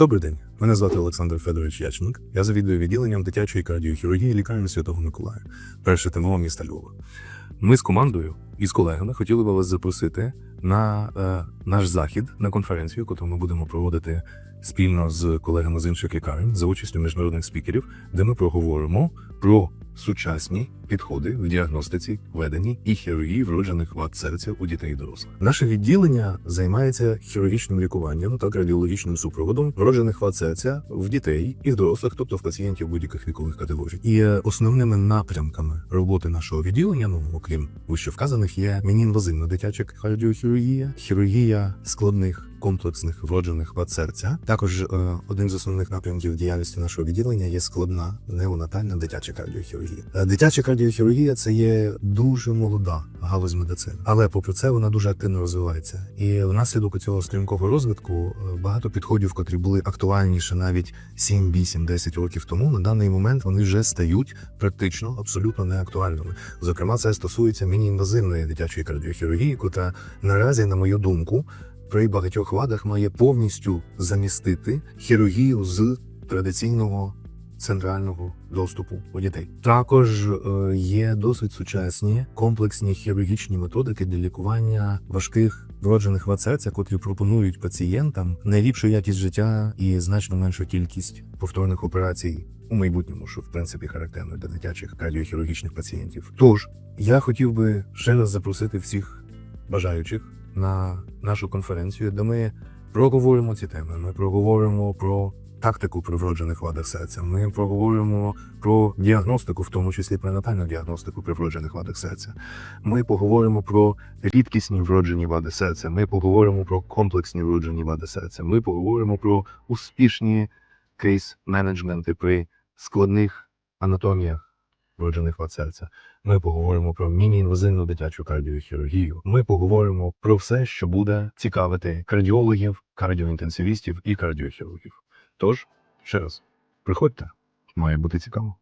Добрий день. Мене звати Олександр Федорович Ячник. Я завідую відділенням дитячої кардіохірургії лікарні Святого Миколая, перше ТМО міста Львова. Ми з командою і з колегами хотіли би вас запросити на е, наш захід на конференцію, яку ми будемо проводити спільно з колегами з інших лікарень за участю міжнародних спікерів, де ми проговоримо про сучасні підходи в діагностиці, веденні і хірургії вроджених вад серця у дітей і дорослих. Наше відділення займається хірургічним лікуванням та кардіологічним супроводом вроджених вад серця в дітей і в дорослих, тобто в пацієнтів будь-яких вікових категорій. І основними напрямками роботи нашого відділення, ну окрім вище вказаних, є міні-інвазивна дитяча кардіохірургія, хірургія складних. Комплексних вроджених вад серця також е, один з основних напрямків діяльності нашого відділення є складна неонатальна дитяча кардіохірургія. Е, Дитяча кардіохірургія це є дуже молода галузь медицини, але попри це вона дуже активно розвивається. І внаслідок цього стрімкого розвитку е, багато підходів, котрі були актуальніше навіть 7, 8, 10 років тому, на даний момент вони вже стають практично абсолютно неактуальними. Зокрема, це стосується міні-інвазивної дитячої кардіохірургії, котра наразі, на мою думку, при багатьох вадах має повністю замістити хірургію з традиційного центрального доступу у дітей. Також е, є досить сучасні комплексні хірургічні методики для лікування важких вроджених вад серця, котрі пропонують пацієнтам найліпшу якість життя і значно меншу кількість повторних операцій. У майбутньому, що в принципі характерно для дитячих кардіохірургічних пацієнтів. Тож я хотів би ще раз запросити всіх бажаючих на нашу конференцію, де ми проговоримо ці теми. Ми проговоримо про тактику при вроджених вадах серця. Ми проговоримо про діагностику, в тому числі пренатальну діагностику при вроджених вадах серця. Ми поговоримо про рідкісні вроджені вади серця. Ми поговоримо про комплексні вроджені вади серця. Ми поговоримо про успішні кейс-менеджменти при складних анатоміях вроджених серця. Ми поговоримо про міні-інвазивну дитячу кардіохірургію. Ми поговоримо про все, що буде цікавити кардіологів, кардіоінтенсивістів і кардіохірургів. Тож, ще раз, приходьте, має бути цікаво.